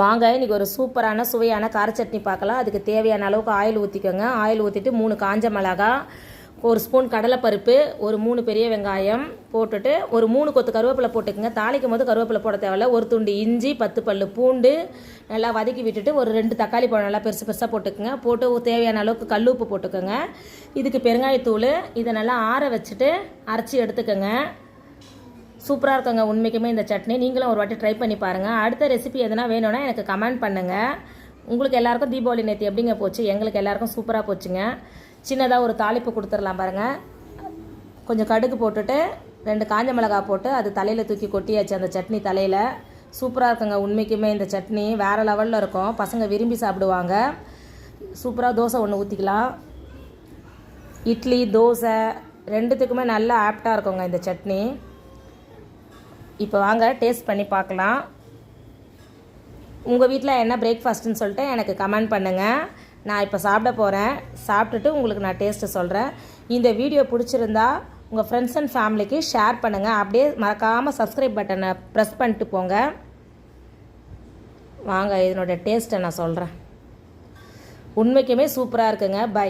வாங்க இன்றைக்கி ஒரு சூப்பரான சுவையான கார சட்னி பார்க்கலாம். அதுக்கு தேவையான அளவுக்கு ஆயில் ஊற்றிக்கோங்க ஆயில் ஊற்றிட்டு மூணு காஞ்ச மிளகா ஒரு ஸ்பூன் கடலைப்பருப்பு ஒரு மூணு பெரிய வெங்காயம் போட்டுட்டு ஒரு மூணு கொத்து கருவேப்பிலை போட்டுக்கோங்க. தாளிக்கும் போது கருவேப்பிலை போட தேவையில்ல. ஒரு துண்டு இஞ்சி பத்து பல்லு பூண்டு நல்லா வதக்கி விட்டுட்டு ஒரு ரெண்டு தக்காளி பழம் நல்லா பெருசு பெருசாக போட்டுக்கோங்க. போட்டு தேவையான அளவுக்கு கல் உப்பு போட்டுக்கோங்க. இதுக்கு பெருங்காயத்தூள் இதை நல்லா ஆற வச்சுட்டு அரைச்சி எடுத்துக்கோங்க. சூப்பராக இருக்குங்க. உண்மைக்குமே இந்த சட்னி. நீங்களும் ஒரு வாட்டி ட்ரை பண்ணி பாருங்கள் அடுத்த ரெசிபி எதனா வேணும்னா எனக்கு கமெண்ட் பண்ணுங்கள் உங்களுக்கு எல்லாருக்கும் தீபாவளி நேற்று எப்படிங்க போச்சு? எங்களுக்கு எல்லாருக்கும் சூப்பராக போச்சுங்க. சின்னதாக ஒரு தாளிப்பு கொடுத்துடலாம் பாருங்கள் கொஞ்சம் கடுகு போட்டுட்டு ரெண்டு காஞ்ச மிளகாய் போட்டு அது தலையில் தூக்கி கொட்டியாச்சு அந்த சட்னி தலையில். சூப்பராக இருக்குங்க. உண்மைக்குமே இந்த சட்னி வேறு லெவலில் இருக்கும். பசங்க விரும்பி சாப்பிடுவாங்க. சூப்பராக தோசை ஒன்று ஊற்றிக்கலாம் இட்லி தோசை ரெண்டுத்துக்குமே நல்லா ஆப்டாக இருக்குங்க இந்த சட்னி. இப்போ வாங்க டேஸ்ட் பண்ணி பார்க்கலாம். உங்கள் வீட்டில் என்ன பிரேக்ஃபாஸ்ட்டுன்னு சொல்லிட்டு எனக்கு கமெண்ட் பண்ணுங்கள் நான் இப்போ சாப்பிட போகிறேன் சாப்பிட்டுட்டு உங்களுக்கு நான் டேஸ்ட்டு சொல்கிறேன் இந்த வீடியோ பிடிச்சிருந்தா உங்கள் ஃப்ரெண்ட்ஸ் அண்ட் ஃபேமிலிக்கு ஷேர் பண்ணுங்கள் அப்படியே மறக்காமல் சப்ஸ்கிரைப் பட்டனை ப்ரெஸ் பண்ணிட்டு போங்க. வாங்க இதனோட டேஸ்ட்டை நான் சொல்கிறேன் உண்மைக்குமே சூப்பராக இருக்குங்க. பை